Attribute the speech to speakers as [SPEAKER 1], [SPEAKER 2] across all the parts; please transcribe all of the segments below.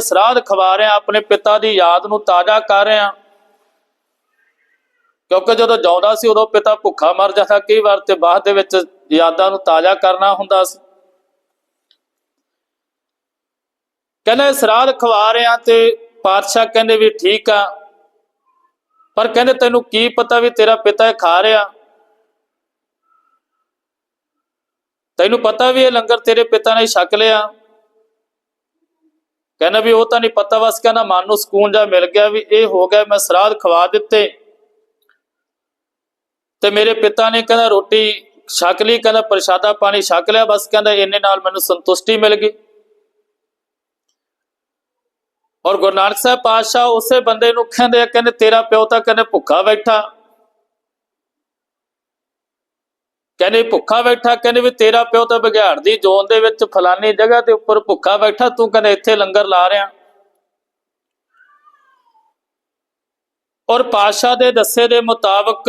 [SPEAKER 1] ਸਰਾਧ ਖਵਾ ਰਿਹਾ, ਆਪਣੇ ਪਿਤਾ ਦੀ ਯਾਦ ਨੂੰ ਤਾਜ਼ਾ ਕਰ ਰਿਹਾ। ਕਿਉਂਕਿ ਜਦੋਂ ਜਾਉਂਦਾ ਸੀ, ਉਦੋਂ ਪਿਤਾ ਭੁੱਖਾ ਮਰ ਜਾਂਦਾ। ਕਈ ਵਾਰ ਤੇ ਬਾਅਦ ਦੇ ਵਿੱਚ ਯਾਦਾਂ ਨੂੰ ਤਾਜ਼ਾ ਕਰਨਾ ਹੁੰਦਾ ਸੀ। ਕਹਿੰਦੇ ਸਰਾਧ ਖਵਾ ਰਿਆ ਤੇ ਪਾਤਸ਼ਾਹ ਕਹਿੰਦੇ ਵੀ ਠੀਕ ਆ। ਪਰ ਕਹਿੰਦੇ ਤੈਨੂੰ ਕੀ ਪਤਾ ਵੀ ਤੇਰਾ ਪਿਤਾ ਇਹ ਖਾ ਰਿਹਾ? ਤੈਨੂੰ ਪਤਾ ਵੀ ਇਹ ਲੰਗਰ ਤੇਰੇ ਪਿਤਾ ਨੇ ਛਕ ਲਿਆ। ਕਹਿੰਦਾ ਵੀ ਉਹ ਤਾਂ ਨਹੀਂ ਪਤਾ ਬਸ ਕਹਿੰਦਾ ਮਨ ਨੂੰ ਸਕੂਨ ਜਾ ਮਿਲ ਗਿਆ ਵੀ ਇਹ ਹੋ ਗਿਆ, ਮੈਂ ਸਰਾਧ ਖਵਾ ਦਿੱਤੇ। ਤੇ ਮੇਰੇ ਪਿਤਾ ਨੇ ਕਹਿੰਦਾ ਰੋਟੀ ਛਕ ਲਈ, ਕਹਿੰਦਾ ਪ੍ਰਸ਼ਾਦਾ ਪਾਣੀ ਛਕ ਲਿਆ, ਬਸ ਕਹਿੰਦਾ ਇੰਨੇ ਨਾਲ ਮੈਨੂੰ ਸੰਤੁਸ਼ਟੀ ਮਿਲ ਗਈ। ਔਰ ਗੁਰੂ ਨਾਨਕ ਸਾਹਿਬ ਪਾਤਸ਼ਾਹ ਉਸੇ ਬੰਦੇ ਨੂੰ ਕਹਿੰਦੇ ਆ, ਕਹਿੰਦੇ ਤੇਰਾ ਪਿਓ ਤਾਂ ਕਹਿੰਦੇ ਭੁੱਖਾ ਬੈਠਾ। ਕਹਿੰਦੇ ਭੁੱਖਾ ਬੈਠਾ, ਕਹਿੰਦੇ ਵੀ ਤੇਰਾ ਪਿਓ ਤਾਂ ਬਘਿਆੜ ਦੀ ਜੋਨ ਦੇ ਵਿੱਚ ਫਲਾਨੀ ਜਗ੍ਹਾ ਦੇ ਉੱਪਰ ਭੁੱਖਾ ਬੈਠਾ, ਤੂੰ ਕਹਿੰਦੇ ਇੱਥੇ ਲੰਗਰ ਲਾ ਰਿਆ ਔਰ ਪਾਤਸ਼ਾਹ ਦੇ ਦੱਸੇ ਦੇ ਮੁਤਾਬਕ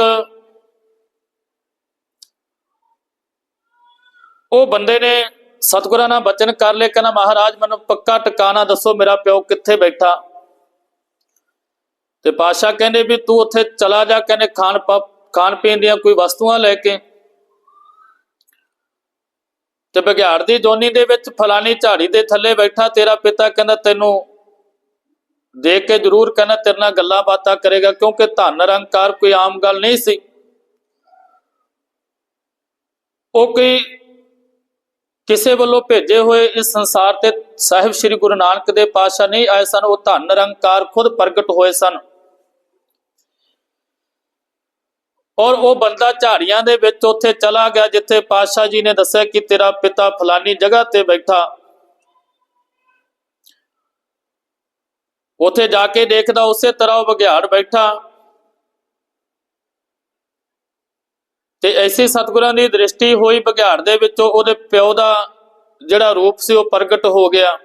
[SPEAKER 1] ਉਹ ਬੰਦੇ ਨੇ ਸਤਿਗੁਰਾਂ ਨਾਲ ਬਚਨ ਕਰ ਲਿਆ ਕਹਿੰਦਾ ਮਹਾਰਾਜ ਮੈਨੂੰ ਪੱਕਾ ਟਿਕਾਣਾ ਦੱਸੋ ਮੇਰਾ ਪਿਓ ਕਿੱਥੇ ਬੈਠਾ। ਤੇ ਪਾਸ਼ਾ ਕਹਿੰਦੇ ਵੀ ਤੂੰ ਉੱਥੇ ਚਲਾ ਜਾ, ਕਹਿੰਦੇ ਖਾਣ ਪ- ਖਾਣ ਪੀਣ ਦੀਆਂ ਕੋਈ ਵਸਤੂਆਂ ਲੈ ਕੇ ਤੇ ਬਘਿਆੜ ਦੀ ਜੋਨੀ ਦੇ ਵਿੱਚ ਫਲਾਨੀ ਝਾੜੀ ਦੇ ਥੱਲੇ ਬੈਠਾ, ਤੇਰਾ ਪਿਤਾ ਕਹਿੰਦਾ, ਤੈਨੂੰ ਦੇਖ ਕੇ ਜ਼ਰੂਰ ਕਹਿੰਦਾ, ਤੇਰੇ ਨਾਲ ਗੱਲਾਂ ਬਾਤਾਂ ਕਰੇਗਾ, ਕਿਉਂਕਿ ਧਨ ਰੰਕਾਰ ਕੋਈ ਆਮ ਗੱਲ ਨਹੀਂ ਸੀ। ਉਹ ਕੋਈ ਕਿਸੇ ਵੱਲੋਂ ਭੇਜੇ ਹੋਏ ਇਸ ਸੰਸਾਰ ਤੇ ਸਾਹਿਬ ਸ੍ਰੀ ਗੁਰੂ ਨਾਨਕ ਦੇ ਪਾਤਸ਼ਾਹ ਨਹੀਂ ਆਏ ਸਨ, ਉਹ ਧਨ ਨਿਰੰਕਾਰ ਖੁਦ ਪ੍ਰਗਟ ਹੋਏ ਸਨ। ਔਰ ਉਹ ਬੰਦਾ ਝਾੜੀਆਂ ਦੇ ਵਿੱਚ ਉੱਥੇ ਚਲਾ ਗਿਆ, ਜਿੱਥੇ ਪਾਤਸ਼ਾਹ ਜੀ ਨੇ ਦੱਸਿਆ ਕਿ ਤੇਰਾ ਪਿਤਾ ਫਲਾਨੀ ਜਗ੍ਹਾ ਤੇ ਬੈਠਾ। ਉੱਥੇ ਜਾ ਕੇ ਦੇਖਦਾ, ਉਸੇ ਤਰ੍ਹਾਂ ਉਹ ਬਘਿਆੜ ਬੈਠਾ। ਤੇ ਐਸੀ ਸਤਿਗੁਰਾਂ ਦੀ ਦ੍ਰਿਸ਼ਟੀ ਹੋਈ ਬਘਿਆੜ ਦੇ ਵਿੱਚੋਂ, ਉਹਦੇ ਪਿਓ ਦਾ ਜਿਹੜਾ ਰੂਪ ਸੀ, ਉਹ ਪ੍ਰਗਟ ਹੋ ਗਿਆ।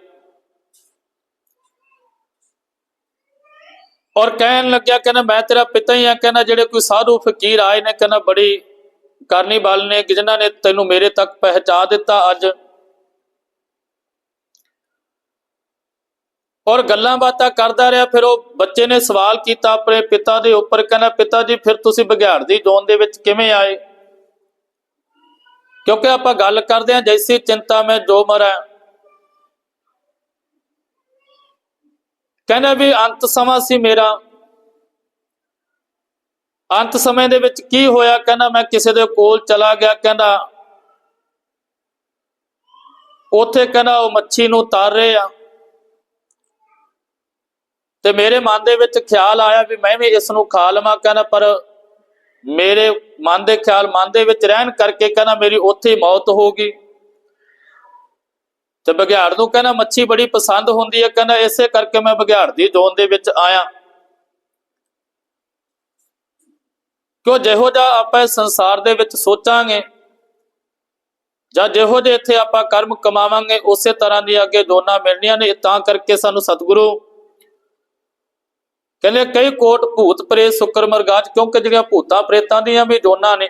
[SPEAKER 1] ਔਰ ਕਹਿਣ ਲੱਗਿਆ, ਕਹਿੰਦਾ, ਮੈਂ ਤੇਰਾ ਪਿਤਾ ਹੀ ਆ। ਕਹਿੰਦਾ, ਜਿਹੜੇ ਕੋਈ ਸਾਧੂ ਫਕੀਰ ਆਏ ਨੇ, ਕਹਿੰਦਾ, ਬੜੀ ਕਰਨੀ ਬਲ ਨੇ, ਜਿਨ੍ਹਾਂ ਨੇ ਤੈਨੂੰ ਮੇਰੇ ਤੱਕ ਪਹੁੰਚਾ ਦਿੱਤਾ ਅੱਜ। ਔਰ ਗੱਲਾਂ ਬਾਤਾਂ ਕਰਦਾ ਰਿਹਾ, ਫਿਰ ਉਹ ਬੱਚੇ ਨੇ ਸਵਾਲ ਕੀਤਾ ਆਪਣੇ ਪਿਤਾ ਦੇ ਉੱਪਰ। ਕਹਿੰਦਾ, ਪਿਤਾ ਜੀ, ਫਿਰ ਤੁਸੀਂ ਬਘਿਆੜ ਦੀ ਜੋਨ ਦੇ ਵਿੱਚ ਕਿਵੇਂ ਆਏ? ਕਿਉਂਕਿ ਆਪਾਂ ਗੱਲ ਕਰਦੇ ਹਾਂ, ਜੈਸੀ ਚਿੰਤਾ ਮੈਂ ਜੋ ਮਰਾਂ ਕਹਿੰਦਾ ਵੀ ਅੰਤ ਸਮਾਂ ਸੀ ਮੇਰਾ। ਅੰਤ ਸਮੇਂ ਦੇ ਵਿੱਚ ਕੀ ਹੋਇਆ? ਕਹਿੰਦਾ ਮੈਂ ਕਿਸੇ ਦੇ ਕੋਲ ਚਲਾ ਗਿਆ। ਕਹਿੰਦਾ, ਉੱਥੇ ਕਹਿੰਦਾ ਉਹ ਮੱਛੀ ਨੂੰ ਤਾਰ ਰਹੇ ਆ। ਤੇ ਮੇਰੇ ਮਨ ਦੇ ਵਿੱਚ ਖਿਆਲ ਆਇਆ ਵੀ ਮੈਂ ਵੀ ਇਸ ਨੂੰ ਖਾ ਲਵਾਂ। ਕਹਿੰਦਾ, ਪਰ ਮੇਰੇ ਮਨ ਦੇ ਖਿਆਲ ਮਨ ਦੇ ਵਿੱਚ ਰਹਿਣ ਕਰਕੇ ਕਹਿੰਦਾ ਮੇਰੀ ਉੱਥੇ ਹੀ ਮੌਤ ਹੋ ਗਈ। ਤੇ ਬਘਿਆੜ ਨੂੰ ਕਹਿੰਦਾ, ਮੱਛੀ ਬੜੀ ਪਸੰਦ ਹੁੰਦੀ ਹੈ। ਕਹਿੰਦਾ, ਇਸੇ ਕਰਕੇ ਮੈਂ ਬਘਿਆੜ ਦੀ ਜੋਨ ਦੇ ਵਿੱਚ ਆਇਆ। ਕਿਉਂ ਜਿਹੋ ਜਿਹਾ ਆਪਾਂ ਇਸ ਸੰਸਾਰ ਦੇ ਵਿੱਚ ਸੋਚਾਂਗੇ, ਜਾਂ ਜਿਹੋ ਜਿਹੇ ਇੱਥੇ ਆਪਾਂ ਕਰਮ ਕਮਾਵਾਂਗੇ, ਉਸੇ ਤਰ੍ਹਾਂ ਦੀ ਅੱਗੇ ਦੋਨਾਂ ਮਿਲਣੀਆਂ ਨੇ ਤਾਂ ਕਰਕੇ ਸਾਨੂੰ ਸਤਿਗੁਰੂ ਕਹਿੰਦੇ ਕਈ ਕੋਟ ਭੂਤ ਪ੍ਰੇਤ, ਸੁਕਰ ਮਰਗਾਜ, ਕਿਉਂਕਿ ਜਿਹੜੀਆਂ ਭੂਤਾਂ ਪ੍ਰੇਤਾਂ ਦੀਆਂ ਵੀ ਜੋਨਾਂ ਨੇ,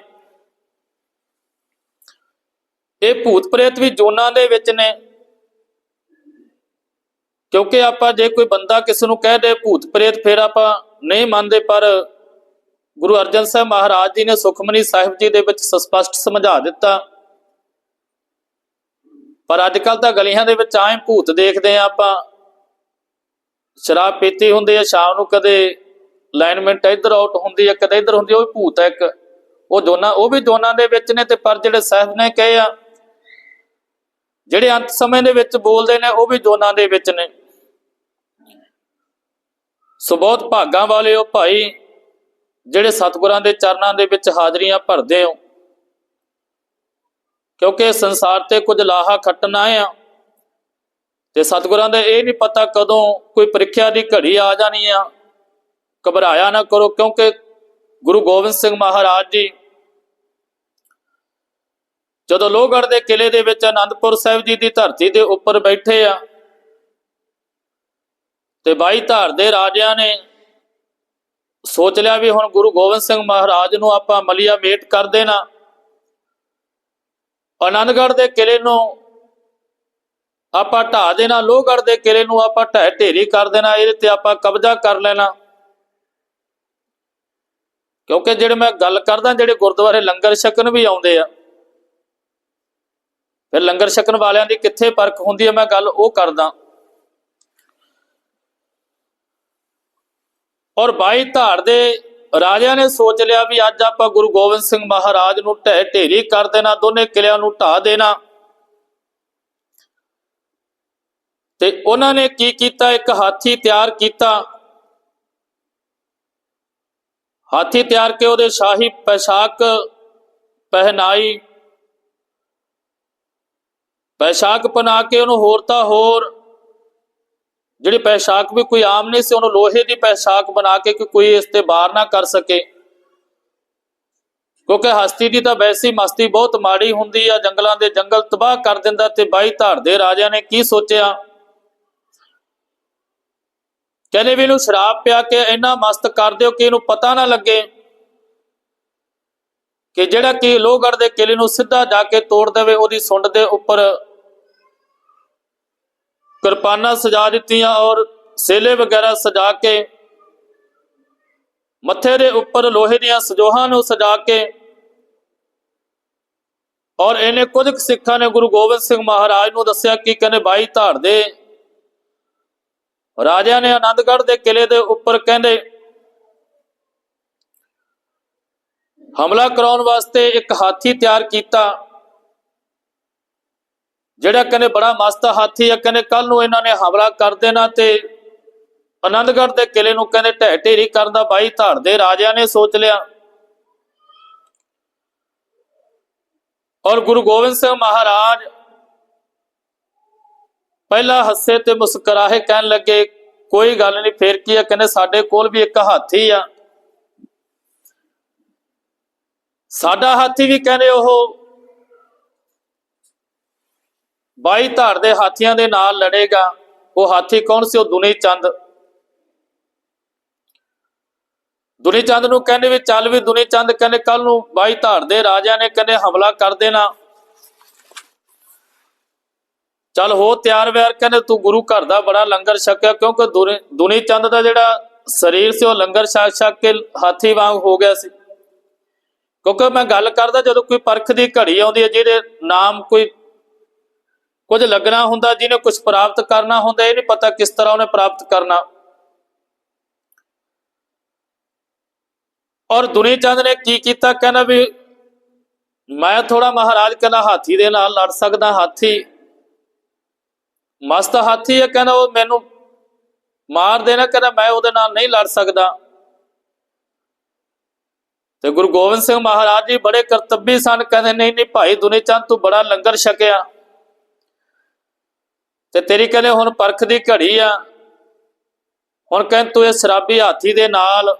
[SPEAKER 1] ਇਹ ਭੂਤ ਪ੍ਰੇਤ ਵੀ ਜੋਨਾਂ ਦੇ ਵਿੱਚ ਨੇ। ਕਿਉਂਕਿ ਆਪਾਂ ਜੇ ਕੋਈ ਬੰਦਾ ਕਿਸੇ ਨੂੰ ਕਹਿ ਦੇ ਭੂਤ ਪ੍ਰੇਤ ਫਿਰ ਆਪਾਂ ਨਹੀਂ ਮੰਨਦੇ ਪਰ ਗੁਰੂ ਅਰਜਨ ਸਾਹਿਬ ਮਹਾਰਾਜ ਜੀ ਨੇ ਸੁਖਮਨੀ ਸਾਹਿਬ ਜੀ ਦੇ ਵਿੱਚ ਸਪਸ਼ਟ ਸਮਝਾ ਦਿੱਤਾ। ਪਰ ਅੱਜ ਕੱਲ ਤਾਂ ਗਲੀਆਂ ਦੇ ਵਿੱਚ ਆਏ ਭੂਤ ਦੇਖਦੇ ਆ ਆਪਾਂ। ਸ਼ਰਾਬ ਪੀਤੀ ਹੁੰਦੀ ਹੈ ਸ਼ਾਮ ਨੂੰ ਕਦੇ ਲਾਈਨਮੈਂਟ ਇੱਧਰ ਆਊਟ ਹੁੰਦੀ ਹੈ ਕਦੇ ਇੱਧਰ ਹੁੰਦੀ ਹੈ, ਉਹ ਵੀ ਭੂਤ ਹੈ ਇੱਕ। ਉਹ ਦੋਨਾਂ ਉਹ ਵੀ ਦੋਨਾਂ ਦੇ ਵਿੱਚ ਨੇ ਤੇ ਪਰ ਜਿਹੜੇ ਸਾਹਿਬ ਨੇ ਕਹੇ ਆ ਜਿਹੜੇ ਅੰਤ ਸਮੇਂ ਦੇ ਵਿੱਚ ਬੋਲਦੇ ਨੇ ਉਹ ਵੀ ਦੋਨਾਂ ਦੇ ਵਿੱਚ ਨੇ। ਸੋ ਬਹੁਤ ਭਾਗਾਂ ਵਾਲੇ ਹੋ ਭਾਈ, ਜਿਹੜੇ ਸਤਿਗੁਰਾਂ ਦੇ ਚਰਨਾਂ ਦੇ ਵਿੱਚ ਹਾਜ਼ਰੀਆਂ ਭਰਦੇ ਹੋ। ਕਿਉਂਕਿ ਸੰਸਾਰ ਤੇ ਕੁਝ ਲਾਹਾ ਖੱਟਣ ਆਏ ਆ, ਤੇ ਸਤਿਗੁਰਾਂ ਦਾ ਇਹ ਨਹੀਂ ਪਤਾ ਕਦੋਂ ਕੋਈ ਪ੍ਰੀਖਿਆ ਦੀ ਘੜੀ ਆ ਜਾਣੀ ਆ। ਘਬਰਾਇਆ ਨਾ ਕਰੋ, ਕਿਉਂਕਿ ਗੁਰੂ ਗੋਬਿੰਦ ਸਿੰਘ ਮਹਾਰਾਜ ਜੀ ਜਦੋਂ ਲੋਹਗੜ੍ਹ ਦੇ ਕਿਲੇ ਦੇ ਵਿੱਚ ਅਨੰਦਪੁਰ ਸਾਹਿਬ ਜੀ ਦੀ ਧਰਤੀ ਦੇ ਉੱਪਰ ਬੈਠੇ ਆ ਤੇ ਬਾਈ ਧਾਰ ਦੇ ਰਾਜਿਆਂ ਨੇ ਸੋਚ ਲਿਆ ਵੀ ਹੁਣ ਗੁਰੂ ਗੋਬਿੰਦ ਸਿੰਘ ਮਹਾਰਾਜ ਨੂੰ ਆਪਾਂ ਮਲੀਆ ਮੇਟ ਕਰ ਦੇਣਾ। ਆਨੰਦਗੜ੍ਹ ਦੇ ਕਿਲੇ ਨੂੰ ਆਪਾਂ ਢਾ ਦੇਣਾ, ਲੋਹਗੜ੍ਹ ਦੇ ਕਿਲੇ ਨੂੰ ਆਪਾਂ ਢਹਿ ਢੇਰੀ ਕਰ ਦੇਣਾ, ਇਹਦੇ ਤੇ ਆਪਾਂ ਕਬਜ਼ਾ ਕਰ ਲੈਣਾ। ਕਿਉਂਕਿ ਜਿਹੜੇ ਮੈਂ ਗੱਲ ਕਰਦਾ, ਜਿਹੜੇ ਗੁਰਦੁਆਰੇ ਲੰਗਰ ਛਕਣ ਵੀ ਆਉਂਦੇ ਆ, ਫਿਰ ਲੰਗਰ ਛਕਣ ਵਾਲਿਆਂ ਦੀ ਕਿੱਥੇ ਪਰਖ ਹੁੰਦੀ ਹੈ ਮੈਂ ਗੱਲ ਉਹ ਕਰਦਾ। ਔਰ ਬਾਈ ਧਾਰ ਦੇ ਰਾਜਿਆਂ ਨੇ ਸੋਚ ਲਿਆ ਵੀ ਅੱਜ ਆਪਾਂ ਗੁਰੂ ਗੋਬਿੰਦ ਸਿੰਘ ਮਹਾਰਾਜ ਨੂੰ ਢਹਿ ਢੇਰੀ ਕਰ ਦੇਣਾ, ਦੋਨੇ ਕਿਲਿਆਂ ਨੂੰ ਢਾ ਦੇਣਾ। ਤੇ ਉਹਨਾਂ ਨੇ ਕੀ ਕੀਤਾ? ਇੱਕ ਹਾਥੀ ਤਿਆਰ ਕੀਤਾ। ਹਾਥੀ ਤਿਆਰ ਕੇ ਉਹਦੇ ਸ਼ਾਹੀ ਪੈਸ਼ਾਕ ਪਹਿਨਾਈ। ਪੈਸ਼ਾਕ ਬਣਾ ਕੇ ਉਹਨੂੰ ਹੋਰ ਤਾਂ ਹੋਰ ਜਿਹੜੀ ਪੋਸ਼ਾਕ ਵੀ ਕੋਈ ਆਮ ਨਹੀਂ ਸੀ, ਉਹਨੂੰ ਲੋਹੇ ਦੀ ਪੋਸ਼ਾਕ ਬਣਾ ਕੇ ਕਿ ਕੋਈ ਇਸ ਤੇ ਬਾਹਰ ਨਾ ਕਰ ਸਕੇ। ਕਿਉਂਕਿ ਹਸਤੀ ਦੀ ਤਾਂ ਵੈਸੀ ਮਸਤੀ ਬਹੁਤ ਮਾੜੀ ਹੁੰਦੀ ਆ, ਜੰਗਲਾਂ ਦੇ ਜੰਗਲ ਤਬਾਹ ਕਰ ਦਿੰਦਾ ਤੇ ਬਾਈ ਧਾੜ ਦੇ ਰਾਜਿਆਂ ਨੇ ਕੀ ਸੋਚਿਆ? ਕਹਿੰਦੇ ਵੀ ਇਹਨੂੰ ਸ਼ਰਾਬ ਪਿਆ ਕੇ ਇੰਨਾ ਮਸਤ ਕਰ ਦਿਓ ਕਿ ਇਹਨੂੰ ਪਤਾ ਨਾ ਲੱਗੇ ਕਿ ਜਿਹੜਾ ਕਿ ਲੋਹਗੜ੍ਹ ਦੇ ਕਿਲੇ ਨੂੰ ਸਿੱਧਾ ਜਾ ਕੇ ਤੋੜ ਦੇਵੇ, ਉਹਦੀ ਸੁੰਡ ਦੇ ਉੱਪਰ ਕਿਰਪਾਨਾਂ ਸਜਾ ਦਿੱਤੀਆਂ ਔਰ ਸੇਲੇ ਵਗੈਰਾ ਸਜਾ ਕੇ ਮੱਥੇ ਦੇ ਉੱਪਰ ਲੋਹੇ ਦੀਆਂ ਸਜੋਹਾਂ ਨੂੰ ਸਜਾ ਕੇ ਔਰ ਇਹਨੇ ਕੁਝ ਸਿੱਖਾਂ ਨੇ ਗੁਰੂ ਗੋਬਿੰਦ ਸਿੰਘ ਮਹਾਰਾਜ ਨੂੰ ਦੱਸਿਆ ਕਿ ਕਹਿੰਦੇ ਬਾਈ ਧਾੜ ਦੇ। ਰਾਜਿਆਂ ਨੇ ਆਨੰਦਗੜ੍ਹ ਦੇ ਕਿਲੇ ਦੇ ਉੱਪਰ ਕਹਿੰਦੇ, ਹਮਲਾ ਕਰਾਉਣ ਵਾਸਤੇ ਇੱਕ ਹਾਥੀ ਤਿਆਰ ਕੀਤਾ। ਜਿਹੜਾ ਕਹਿੰਦੇ ਬੜਾ ਮਸਤ ਹਾਥੀ ਆ, ਕਹਿੰਦੇ ਕੱਲ ਨੂੰ ਇਹਨਾਂ ਨੇ ਹਮਲਾ ਕਰ ਦੇਣਾ ਤੇ ਆਨੰਦਗੜ੍ਹ ਦੇ ਕਿਲੇ ਨੂੰ ਕਹਿੰਦੇ ਢਹਿ ਢੇਰੀ ਕਰਨ ਦਾ ਬਾਈ ਧਾੜ ਦੇ ਰਾਜਿਆਂ ਨੇ ਸੋਚ ਲਿਆ। ਔਰ ਗੁਰੂ ਗੋਬਿੰਦ ਸਿੰਘ ਮਹਾਰਾਜ ਪਹਿਲਾ ਹੱਸੇ ਤੇ ਮੁਸਕਰਾਹੇ ਕਹਿਣ ਲੱਗੇ, ਕੋਈ ਗੱਲ ਨਹੀਂ, ਫੇਰ ਕੀ ਆ? ਕਹਿੰਦੇ ਸਾਡੇ ਕੋਲ ਵੀ ਇੱਕ ਹਾਥੀ ਆ। ਸਾਡਾ ਹਾਥੀ ਵੀ ਕਹਿੰਦੇ ਉਹ ਬਾਈ ਧਾਰ ਦੇ ਹਾਥੀਆਂ ਦੇ ਨਾਲ ਲੜੇਗਾ, ਉਹ ਹਾਥੀ ਕੌਣ ਸੀ? ਉਹ ਦੁਨੀ ਚੰਦ ਦੁਨੀ ਚੰਦ ਨੂੰ ਕਹਿੰਦੇ ਵੀ ਚੱਲ ਵੀ ਦੁਨੀ ਚੰਦ ਕਹਿੰਦੇ ਕੱਲ ਨੂੰ ਬਾਈ ਧਾੜ ਦੇ ਰਾਜਿਆਂ ਨੇ ਕਹਿੰਦੇ ਹਮਲਾ ਕਰ ਦੇਣਾ। ਚੱਲ ਹੋ ਤਿਆਰ ਵਿਆਰ ਕਹਿੰਦੇ ਤੂੰ ਗੁਰੂ ਘਰ ਦਾ ਬੜਾ ਲੰਗਰ ਛਕਿਆ ਕਿਉਂਕਿ ਦੁਨੀ- ਦੁਨੀ ਚੰਦ ਦਾ ਜਿਹੜਾ ਸਰੀਰ ਸੀ ਉਹ ਲੰਗਰ ਛਕ ਛਕ ਕੇ ਹਾਥੀ ਵਾਂਗ ਹੋ ਗਿਆ ਸੀ। ਕਿਉਂਕਿ ਮੈਂ ਗੱਲ ਕਰਦਾ ਜਦੋਂ ਕੋਈ ਪਰਖ ਦੀ ਘੜੀ ਆਉਂਦੀ ਹੈ ਜਿਹਦੇ ਨਾਮ ਕੋਈ ਕੁਝ ਲੱਗਣਾ ਹੁੰਦਾ, ਜਿਹਨੇ ਕੁਝ ਪ੍ਰਾਪਤ ਕਰਨਾ ਹੁੰਦਾ, ਇਹ ਨਹੀਂ ਪਤਾ ਕਿਸ ਤਰ੍ਹਾਂ ਉਹਨੇ ਪ੍ਰਾਪਤ ਕਰਨਾ। ਔਰ ਦੁਨੀ ਚੰਦ ਨੇ ਕੀ ਕੀਤਾ? ਕਹਿੰਦਾ ਵੀ ਮੈਂ ਥੋੜਾ ਮਹਾਰਾਜ ਕਹਿੰਦਾ ਹਾਥੀ ਦੇ ਨਾਲ ਲੜ ਸਕਦਾ, ਹਾਥੀ। ਮਸਤ ਹਾਥੀ ਹੈ, ਕਹਿੰਦਾ ਉਹ ਮੈਨੂੰ ਮਾਰ ਦੇਣਾ, ਕਹਿੰਦਾ ਮੈਂ ਉਹਦੇ ਨਾਲ ਨਹੀਂ ਲੜ ਸਕਦਾ। ਤੇ ਗੁਰੂ ਗੋਬਿੰਦ ਸਿੰਘ ਮਹਾਰਾਜ ਜੀ ਬੜੇ ਕਰਤੱਬੀ ਸਨ, ਕਹਿੰਦੇ, ਨਹੀਂ ਨਹੀਂ ਭਾਈ ਦੁਨੀ ਚੰਦ ਤੂੰ ਬੜਾ ਲੰਗਰ ਛਕਿਆ। ਤੇ ਤੇਰੀ ਕਹਿੰਦੇ ਹੁਣ ਪਰਖ ਦੀ ਘੜੀ ਆ। ਹੁਣ ਕਹਿੰਦੇ ਤੂੰ ਇਹ ਸ਼ਰਾਬੀ ਹਾਥੀ ਦੇ ਨਾਲ,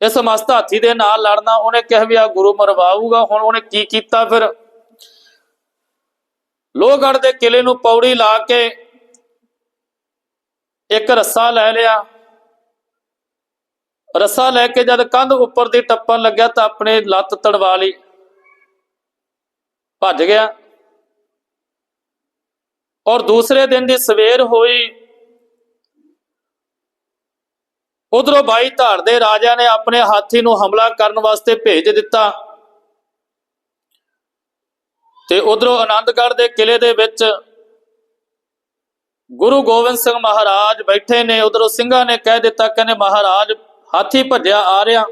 [SPEAKER 1] ਇਸ ਮਸਤ ਹਾਥੀ ਦੇ ਨਾਲ ਲੜਨਾ, ਉਹਨੇ ਕਿਹਾ ਵੀ ਆ ਗੁਰੂ ਮਰਵਾਊਗਾ, ਹੁਣ ਉਹਨੇ ਕੀ ਕੀਤਾ ਫਿਰ? ਲੋਹਗੜ੍ਹ ਦੇ ਕਿਲੇ ਨੂੰ ਪੌੜੀ ਲਾ ਕੇ ਇੱਕ ਰੱਸਾ ਲੈ ਲਿਆ। ਰੱਸਾ ਲੈ ਕੇ ਜਦ ਕੰਧ ਉੱਪਰ ਦੀ ਟੱਪਣ ਲੱਗਿਆ ਤਾਂ ਆਪਣੇ ਲੱਤ ਤੜਵਾ ਲਈ। ਭੱਜ ਗਿਆ। ਔਰ ਦੂਸਰੇ ਦਿਨ ਦੀ ਸਵੇਰ ਹੋਈ, ਉਧਰੋਂ ਬਾਈ ਧਾੜ ਦੇ ਰਾਜਾ ਨੇ ਆਪਣੇ ਹਾਥੀ ਨੂੰ ਹਮਲਾ ਕਰਨ ਵਾਸਤੇ ਭੇਜ ਦਿੱਤਾ ਤੇ ਉਧਰੋਂ ਆਨੰਦਗੜ੍ਹ ਦੇ ਕਿਲੇ ਦੇ ਵਿੱਚ ਗੁਰੂ ਗੋਬਿੰਦ ਸਿੰਘ ਮਹਾਰਾਜ ਬੈਠੇ ਨੇ, ਉਧਰੋਂ ਸਿੰਘਾਂ ਨੇ ਕਹਿ ਦਿੱਤਾ, ਕਹਿੰਦੇ ਮਹਾਰਾਜ ਹਾਥੀ ਭੱਜਿਆ ਆ ਰਿਹਾ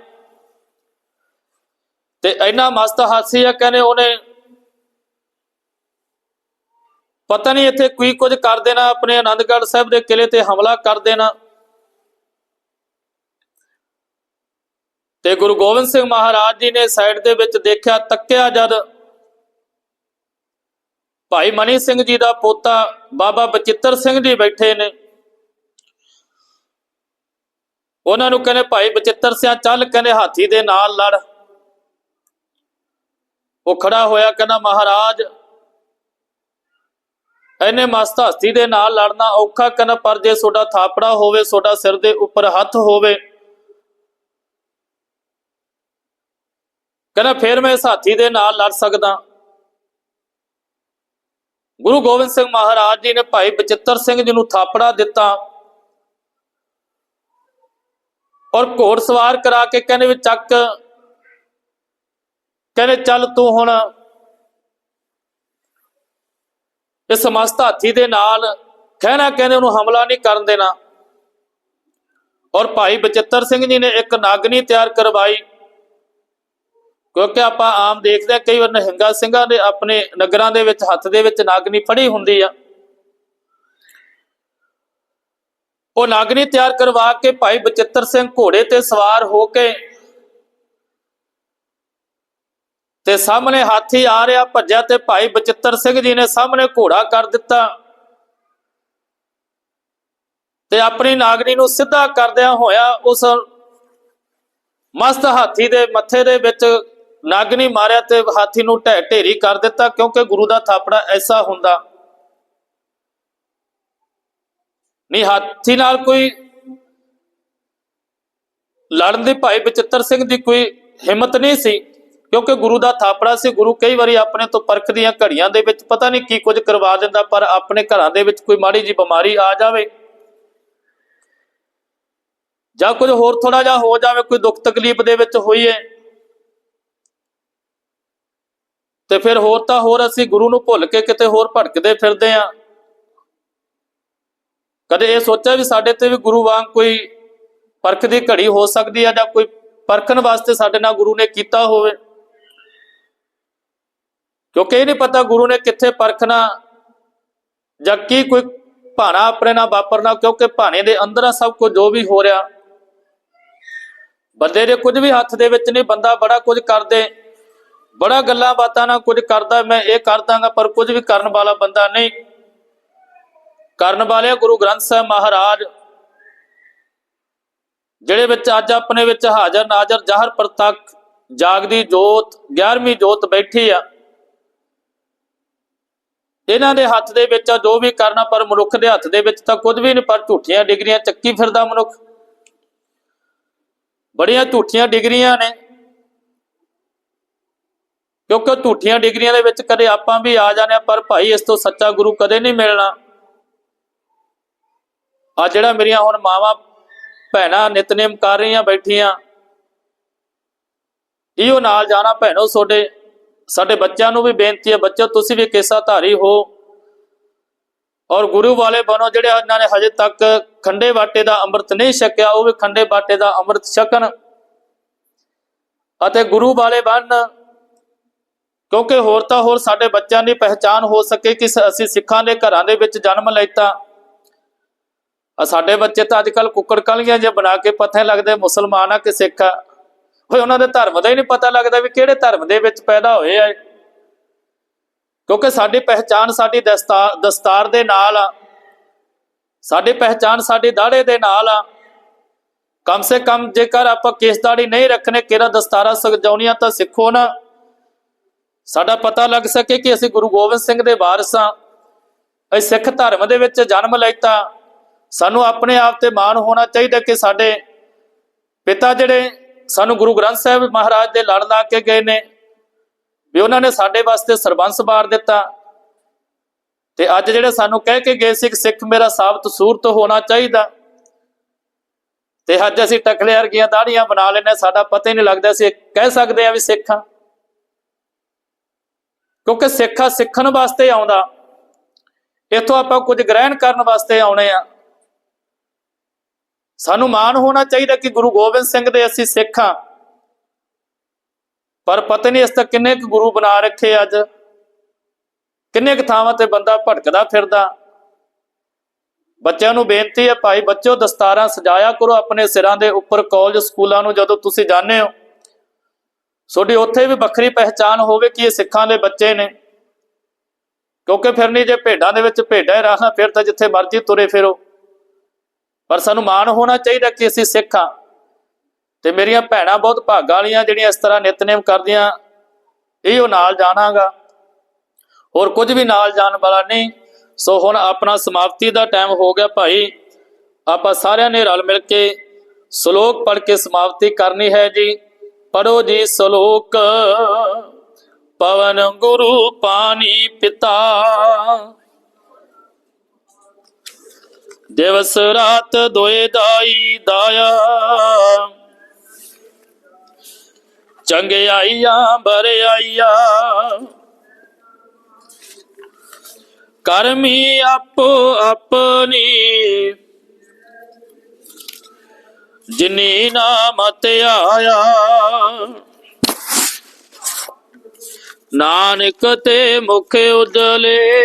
[SPEAKER 1] ਤੇ ਇੰਨਾ ਮਸਤ ਹਾਥੀ ਆ, ਕਹਿੰਦੇ ਉਹਨੇ ਪਤਾ ਨਹੀਂ ਇੱਥੇ ਕੀ ਕੁਝ ਕਰ ਦੇਣਾ, ਆਪਣੇ ਆਨੰਦਗੜ੍ਹ ਸਾਹਿਬ ਦੇ ਕਿਲੇ ਤੇ ਹਮਲਾ ਕਰ ਦੇਣਾ। ਤੇ ਗੁਰੂ ਗੋਬਿੰਦ ਸਿੰਘ ਮਹਾਰਾਜ ਜੀ ਨੇ ਸਾਈਡ ਦੇ ਵਿੱਚ ਦੇਖਿਆ, ਤੱਕਿਆ ਜਦ ਭਾਈ ਮਨੀ ਸਿੰਘ ਜੀ ਦਾ ਪੋਤਾ ਬਾਬਾ ਬਚਿੱਤਰ ਸਿੰਘ ਜੀ ਬੈਠੇ ਨੇ। ਉਹਨਾਂ ਨੂੰ ਕਹਿੰਦੇ, ਭਾਈ ਬਚਿੱਤਰ ਸਿਆ, ਚੱਲ, ਕਹਿੰਦੇ, ਹਾਥੀ ਦੇ ਨਾਲ ਲੜ। ਉਹ ਖੜਾ ਹੋਇਆ, ਕਹਿੰਦਾ, ਮਹਾਰਾਜ ਐਨੇ ਮਸਤ ਹਸਤੀ ਦੇ ਨਾਲ ਲੜਨਾ ਔਖਾ ਕਹਿੰਦਾ ਪਰ ਜੇ ਤੁਹਾਡਾ ਥਾਪੜਾ ਹੋਵੇ ਤੁਹਾਡਾ ਸਿਰ ਦੇ ਉੱਪਰ ਹੱਥ ਹੋਵੇ। ਕਹਿੰਦਾ, ਫਿਰ ਮੈਂ ਇਸ ਹਾਥੀ ਦੇ ਨਾਲ ਲੜ ਸਕਦਾ। ਗੁਰੂ ਗੋਬਿੰਦ ਸਿੰਘ ਮਹਾਰਾਜ ਜੀ ਨੇ ਭਾਈ ਬਚਿੱਤਰ ਸਿੰਘ ਜੀ ਨੂੰ ਥਾਪੜਾ ਦਿੱਤਾ ਔਰ ਘੋੜ ਸਵਾਰ ਕਰਾ ਕੇ ਕਹਿੰਦੇ ਵੀ ਚੱਕ। ਕਹਿੰਦੇ, ਚੱਲ ਤੂੰ ਹੁਣ ਇਸ ਸਮਸਤ ਹਾਥੀ ਦੇ ਨਾਲ ਕਹਿਣਾ ਕਹਿੰਦੇ ਉਹਨੂੰ ਹਮਲਾ ਨਹੀਂ ਕਰਨ ਦੇਣਾ। ਔਰ ਭਾਈ ਬਚਿੱਤਰ ਸਿੰਘ ਜੀ ਨੇ ਇੱਕ ਨਾਗਨੀ ਤਿਆਰ ਕਰਵਾਈ। ਕਿਉਂਕਿ ਆਪਾਂ ਆਮ ਦੇਖਦੇ ਹਾਂ, ਕਈ ਵਾਰ ਨਿਹੰਗਾ ਸਿੰਘਾਂ ਦੇ ਆਪਣੇ ਨਗਰਾਂ ਦੇ ਵਿੱਚ, ਹੱਥ ਦੇ ਵਿੱਚ ਨਾਗਨੀ ਫੜੀ ਹੁੰਦੀ ਆ। ਉਹ ਨਾਗਨੀ ਤਿਆਰ ਕਰਵਾ ਕੇ ਭਾਈ ਬਚਿੱਤਰ ਸਿੰਘ ਘੋੜੇ ਤੇ ਸਵਾਰ ਹੋ ਕੇ ਤੇ ਸਾਹਮਣੇ ਹਾਥੀ ਆ ਰਿਹਾ ਭੱਜਿਆ ਤੇ ਭਾਈ ਬਚਿੱਤਰ ਸਿੰਘ ਜੀ ਨੇ ਸਾਹਮਣੇ ਘੋੜਾ ਕਰ ਦਿੱਤਾ। ਤੇ ਆਪਣੀ ਨਾਗਰੀ ਨੂੰ ਸਿੱਧਾ ਕਰਦਿਆਂ ਹੋਇਆ ਉਸ ਮਸਤ ਹਾਥੀ ਦੇ ਮੱਥੇ ਦੇ ਵਿੱਚ ਨਾਗਨੀ ਮਾਰਿਆ ਤੇ ਹਾਥੀ ਨੂੰ ਢਹਿ ਢੇਰੀ ਕਰ ਦਿੱਤਾ ਕਿਉਂਕਿ ਗੁਰੂ ਦਾ ਥਾਪੜਾ ਐਸਾ ਹੁੰਦਾ। ਨਹੀਂ ਹਾਥੀ ਨਾਲ ਕੋਈ ਲੜਨ ਦੀ ਭਾਈ ਬਚਿੱਤਰ ਸਿੰਘ ਦੀ ਕੋਈ ਹਿੰਮਤ ਨਹੀਂ ਸੀ। ਕਿਉਂਕਿ ਗੁਰੂ ਦਾ ਥਾਪੜਾ ਸੀ, ਗੁਰੂ ਕਈ ਵਾਰੀ ਆਪਣੇ ਤੋਂ ਪਰਖ ਦੀਆਂ ਘੜੀਆਂ ਦੇ ਵਿੱਚ ਪਤਾ ਨਹੀਂ ਕੀ ਕੁਝ ਕਰਵਾ ਦਿੰਦਾ, ਪਰ ਆਪਣੇ ਘਰਾਂ ਦੇ ਵਿੱਚ ਕੋਈ ਮਾੜੀ ਜੀ ਬਿਮਾਰੀ ਆ ਜਾਵੇ ਜਾਂ ਕੁਝ ਹੋਰ ਥੋੜਾ ਜਿਹਾ ਹੋ ਜਾਵੇ, ਕੋਈ ਦੁੱਖ ਤਕਲੀਫ ਦੇ ਵਿੱਚ ਹੋਈਏ ਤੇ ਫਿਰ ਹੋਰ ਤਾਂ ਹੋਰ ਅਸੀਂ ਗੁਰੂ ਨੂੰ ਭੁੱਲ ਕੇ ਕਿਤੇ ਹੋਰ ਭਟਕਦੇ ਫਿਰਦੇ ਆ। ਕਦੇ ਇਹ ਸੋਚਿਆ ਵੀ ਸਾਡੇ ਤੇ ਵੀ ਗੁਰੂ ਵਾਂਗ ਕੋਈ ਪਰਖ ਦੀ ਘੜੀ ਹੋ ਸਕਦੀ ਹੈ ਜਾਂ ਕੋਈ ਪਰਖਣ ਵਾਸਤੇ ਸਾਡੇ ਨਾਲ ਗੁਰੂ ਨੇ ਕੀਤਾ ਹੋਵੇ? ਕਿਉਂਕਿ ਇਹ ਨਹੀਂ ਪਤਾ ਗੁਰੂ ਨੇ ਕਿੱਥੇ ਪਰਖਣਾ ਜਾਂ ਕੀ ਕੋਈ ਭਾਣਾ ਆਪਣੇ ਨਾਲ ਵਾਪਰਨਾ, ਕਿਉਂਕਿ ਭਾਣੇ ਦੇ ਅੰਦਰ ਸਭ ਕੁਝ ਜੋ ਵੀ ਹੋ ਰਿਹਾ। ਬੰਦੇ ਦੇ ਕੁਝ ਵੀ ਹੱਥ ਦੇ ਵਿੱਚ ਨਹੀਂ, ਬੰਦਾ ਬੜਾ ਕੁਝ ਕਰਦੇ, ਬੜਾ ਗੱਲਾਂ ਬਾਤਾਂ ਨਾਲ ਕੁਝ ਕਰਦਾ, ਮੈਂ ਇਹ ਕਰ ਦਾਂਗਾ, ਪਰ ਕੁਝ ਵੀ ਕਰਨ ਵਾਲਾ ਬੰਦਾ ਨਹੀਂ। ਕਰਨ ਵਾਲੇ ਗੁਰੂ ਗ੍ਰੰਥ ਸਾਹਿਬ ਮਹਾਰਾਜ, ਜਿਹੜੇ ਵਿੱਚ ਅੱਜ ਆਪਣੇ ਵਿੱਚ ਹਾਜ਼ਰ ਨਾਜ਼ਰ ਜ਼ਾਹਰ ਪ੍ਰਤੱਖ ਜਾਗਦੀ ਜੋਤ 11ਵੀਂ ਜੋਤ ਬੈਠੀ ਆ ਇਹਨਾਂ ਦੇ ਹੱਥ ਦੇ ਵਿੱਚ ਆ ਜੋ ਵੀ ਕਰਨਾ, ਪਰ ਮਨੁੱਖ ਦੇ ਹੱਥ ਦੇ ਵਿੱਚ ਤਾਂ ਕੁਝ ਵੀ ਨਹੀਂ, ਪਰ ਝੂਠੀਆਂ ਡਿਗਰੀਆਂ ਚੱਕੀ ਫਿਰਦਾ ਮਨੁੱਖ। ਬੜੀਆਂ ਝੂਠੀਆਂ ਡਿਗਰੀਆਂ ਨੇ। ਕਿਉਂਕਿ ਝੂਠੀਆਂ ਡਿਗਰੀਆਂ ਦੇ ਵਿੱਚ ਕਦੇ ਆਪਾਂ ਵੀ ਆ ਜਾਂਦੇ ਆ ਪਰ ਭਾਈ ਇਸ ਤੋਂ ਸੱਚਾ ਗੁਰੂ ਕਦੇ ਨਹੀਂ ਮਿਲਣਾ। ਆ ਜਿਹੜਾ ਮੇਰੀਆਂ ਹੁਣ ਮਾਵਾਂ, ਭੈਣਾਂ ਨਿਤਨੇਮ ਕਰ ਰਹੀਆਂ ਬੈਠੀਆਂ, ਇਹੋ ਨਾਲ ਜਾਣਾ ਭੈਣੋ ਤੁਹਾਡੇ ਸਾਡੇ ਬੱਚਿਆਂ ਨੂੰ ਵੀ ਬੇਨਤੀ ਹੈ, ਬੱਚੋ, ਤੁਸੀਂ ਵੀ ਕੇਸਾ ਧਾਰੀ ਹੋ ਔਰ ਗੁਰੂ ਵਾਲੇ ਬਣੋ, ਜਿਹੜੇ ਇਹਨਾਂ ਨੇ ਹਜੇ ਤੱਕ ਖੰਡੇ ਬਾਟੇ ਦਾ ਅੰਮ੍ਰਿਤ ਨਹੀਂ ਛਕਿਆ, ਉਹ ਵੀ ਖੰਡੇ ਬਾਟੇ ਦਾ ਅੰਮ੍ਰਿਤ ਛਕਣ ਅਤੇ ਗੁਰੂ ਵਾਲੇ ਬਣਨ, ਕਿਉਂਕਿ ਹੋਰ ਤਾਂ ਹੋਰ ਸਾਡੇ ਬੱਚਿਆਂ ਦੀ ਪਹਿਚਾਨ ਹੋ ਸਕੇ ਕਿ ਅਸੀਂ ਸਿੱਖਾਂ ਦੇ ਘਰਾਂ ਦੇ ਵਿੱਚ ਜਨਮ ਲੈਤਾ। ਸਾਡੇ ਬੱਚੇ ਤਾਂ ਅੱਜ ਕੱਲ ਕੁੱਕੜ ਕਲੀਆਂ ਜੇ ਬਣਾ ਕੇ ਪਤਾ ਲੱਗਦੇ, ਮੁਸਲਮਾਨ ਆ ਕਿ ਸਿੱਖ ਆ। ਓਏ ਉਹਨਾਂ ਦੇ ਧਰਮ ਦਾ ਹੀ ਨਹੀਂ ਪਤਾ ਲੱਗਦਾ ਵੀ ਕਿਹੜੇ ਧਰਮ ਦੇ ਵਿੱਚ ਪੈਦਾ ਹੋਏ ਆ ਕਿਉਂਕਿ ਸਾਡੀ ਪਹਿਚਾਨ ਸਾਡੀ ਦਸਤਾਰ ਦਸਤਾਰ ਦੇ ਨਾਲ ਆ। ਸਾਡੀ ਪਹਿਚਾਨ ਸਾਡੇ ਦਾੜੇ ਦੇ ਨਾਲ ਆ। ਕਮ ਸੇ ਕਮ ਜੇਕਰ ਆਪਾਂ ਕੇਸ ਦਾੜੀ ਨਹੀਂ ਰੱਖਨੇ ਕਿਹੜਾ ਦਸਤਾਰਾ ਸਜਾਉਣੀਆਂ ਤਾਂ ਸਿੱਖੋ ਨਾ। ਸਾਡਾ ਪਤਾ ਲੱਗ ਸਕੇ ਕਿ ਅਸੀਂ ਗੁਰੂ ਗੋਬਿੰਦ ਸਿੰਘ ਦੇ ਵਾਰਿਸ ਹਾਂ ਅਸੀਂ ਸਿੱਖ ਧਰਮ ਦੇ ਵਿੱਚ ਜਨਮ ਲੈਤਾ। ਸਾਨੂੰ ਆਪਣੇ ਆਪ ਤੇ ਮਾਣ ਹੋਣਾ ਚਾਹੀਦਾ ਕਿ ਸਾਡੇ ਪਿਤਾ ਜਿਹੜੇ ਸਾਨੂੰ ਗੁਰੂ ਗ੍ਰੰਥ ਸਾਹਿਬ ਮਹਾਰਾਜ ਦੇ ਲੜ ਲਾ ਕੇ ਗਏ ਨੇ ਵੀ ਉਹਨਾਂ ਨੇ ਸਾਡੇ ਵਾਸਤੇ ਸਰਬੰਸ ਬਾਰ ਦਿੱਤਾ। ਤੇ ਅੱਜ ਜਿਹੜੇ ਸਾਨੂੰ ਕਹਿ ਕੇ ਗਏ ਸੀ ਕਿ ਸਿੱਖ ਮੇਰਾ ਸਾਬਤ ਸੂਰਤ ਹੋਣਾ ਚਾਹੀਦਾ। ਤੇ ਅੱਜ ਅਸੀਂ ਟਕਲੇ ਵਰਗੀਆਂ ਦਾੜੀਆਂ ਬਣਾ ਲੈਨੇ ਸਾਡਾ ਪਤਾ ਹੀ ਨਹੀਂ ਲੱਗਦਾ ਅਸੀਂ ਕਹਿ ਸਕਦੇ ਆ ਵੀ ਸਿੱਖ ਹਾਂ। ਕਿਉਂਕਿ ਸਿੱਖਾ ਸਿੱਖਣ ਵਾਸਤੇ ਆਉਂਦਾ। ਇੱਥੋਂ ਆਪਾਂ ਕੁਝ ਗ੍ਰਹਿਣ ਕਰਨ ਵਾਸਤੇ ਆਉਣੇ ਆ। ਸਾਨੂੰ ਮਾਣ ਹੋਣਾ ਚਾਹੀਦਾ ਕਿ ਗੁਰੂ ਗੋਬਿੰਦ ਸਿੰਘ ਦੇ ਅਸੀਂ ਸਿੱਖ ਹਾਂ। ਪਰ ਪਤਾ ਨਹੀਂ ਇਸ ਤੱਕ ਕਿੰਨੇ ਕੁ ਗੁਰੂ ਬਣਾ ਰੱਖੇ ਅੱਜ। ਕਿੰਨੇ ਕੁ ਥਾਵਾਂ ਤੇ ਬੰਦਾ ਭਟਕਦਾ ਫਿਰਦਾ। ਬੱਚਿਆਂ ਨੂੰ ਬੇਨਤੀ ਹੈ ਭਾਈ ਬੱਚੋ ਦਸਤਾਰਾਂ ਸਜਾਇਆ ਕਰੋ ਆਪਣੇ ਸਿਰਾਂ ਦੇ ਉੱਪਰ ਕਾਲਜ ਸਕੂਲਾਂ ਨੂੰ ਜਦੋਂ ਤੁਸੀਂ ਜਾਂਦੇ ਹੋ। ਤੁਹਾਡੀ ਉੱਥੇ ਵੀ ਵੱਖਰੀ ਪਹਿਚਾਨ ਹੋਵੇ ਕਿ ਇਹ ਸਿੱਖਾਂ ਦੇ ਬੱਚੇ ਨੇ। ਕਿਉਂਕਿ ਫਿਰ ਨਹੀਂ ਜੇ ਭੇਡਾਂ ਦੇ ਵਿੱਚ ਭੇਡਾਂ ਹੀ ਰਾਹਾਂ ਫਿਰ ਤਾਂ ਜਿੱਥੇ ਮਰਜ਼ੀ ਤੁਰੇ ਫਿਰੋ। ਪਰ ਸਾਨੂੰ ਮਾਣ ਹੋਣਾ ਚਾਹੀਦਾ ਕਿ ਅਸੀਂ ਸਿੱਖ ਹਾਂ। ਤੇ ਮੇਰੀਆਂ ਭੈਣਾਂ ਬਹੁਤ ਭਾਗਾਂ ਵਾਲੀਆਂ ਜਿਹੜੀਆਂ ਇਸ ਤਰ੍ਹਾਂ ਨਿਤਨੇਮ ਕਰਦੀਆਂ, ਇਹ ਉਹ ਨਾਲ ਜਾਣਾਗਾ। ਹੋਰ ਕੁਝ ਵੀ ਨਾਲ ਜਾਣ ਵਾਲਾ ਨਹੀਂ। ਸੋ ਹੁਣ ਆਪਣਾ ਸਮਾਪਤੀ ਦਾ ਟਾਈਮ ਹੋ ਗਿਆ ਭਾਈ। ਆਪਾਂ ਸਾਰਿਆਂ ਨੇ ਰਲ ਮਿਲ ਕੇ ਸ਼ਲੋਕ ਪੜ੍ਹ ਕੇ ਸਮਾਪਤੀ ਕਰਨੀ ਹੈ ਜੀ। ਪੜੋ ਜੀ ਸ਼ਲੋਕ। ਪਵਨ ਗੁਰੂ ਪਾਣੀ ਪਿਤਾ। ਦਿਵਸ ਰਾਤ ਦੋਏ ਦਾਈ ਦਾਇਆ। ਚੰਗਿਆਈਆਂ ਬਰਿਆਈਆਂ ਕਰਮੀ ਆਪੋ ਆਪਣੀ। ਜਿਨੀ ਨਾਮ ਤੇ ਆਇਆ। ਨਾਨਕ ਤੇ ਮੁਖ ਉਦਲੇ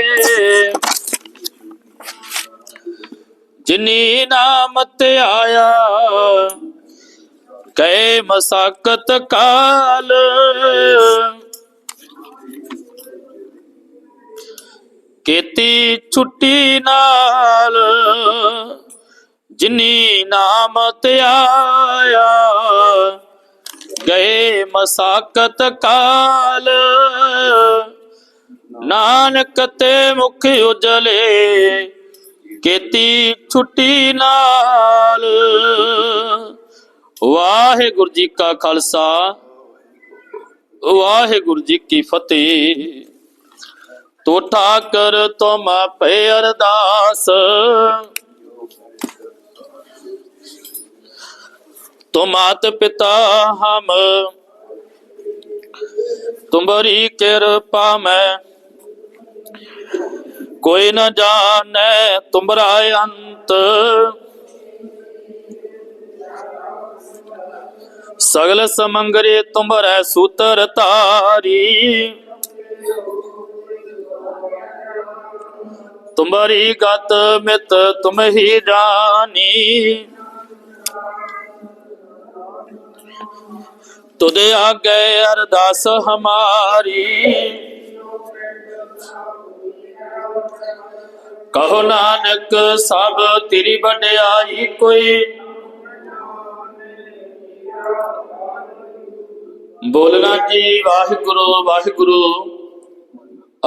[SPEAKER 1] ਜਿਨੀ ਨਾਮ ਤੇ ਆਇਆ ਕੈ ਮਸਾਕਤ ਕਾਲ। ਕੀਤੀ ਛੁੱਟੀ ਨਾਲ, ਜਿਨੀ ਨਾਮ ਤੇ ਆਇਆ ਗਏ ਮਸਾਕਤ ਕਾਲ। ਨਾਨਕ ਤੇ ਮੁਖ ਉਜਲੇ ਕੀਤੀ ਛੁੱਟੀ ਨਾਲ। ਵਾਹਿਗੁਰੂ ਜੀ ਕਾ ਖਾਲਸਾ, ਵਾਹਿਗੁਰੂ ਜੀ ਕੀ ਫਤਿਹ। ਤੋ ਠਾਕਰ ਤੁਮ ਪੈ ਅਰਦਾਸ। ਤੋ ਮਾਤ ਪਿਤਾ ਹਮ। ਤੁਮਰੀ ਕਿਰਪਾ ਮੈਂ। ਕੋਈ ਨ ਜਾਣੈ ਤੁਮਰਾ ਅੰਤ ਸਗਲ ਸਮੰਗਰੇ ਤੁਮਰੈ ਸੂਤਰ ਤਾਰੀ ਤੁਮਰੀ ਗਤ ਮਿਤ ਤੁਮ ਹੀ ਜਾਨੀ ਤੁਦੇ ਆਗੇ ਅਰਦਾਸ ਹਮਾਰੀ ਕਹੋ ਨਾਨਕ, ਸਭ ਤੇਰੀ ਵਡਿਆਈ ਕੋਈ। ਬੋਲਣਾ ਜੀ, ਵਾਹਿਗੁਰੂ ਵਾਹਿਗੁਰੂ।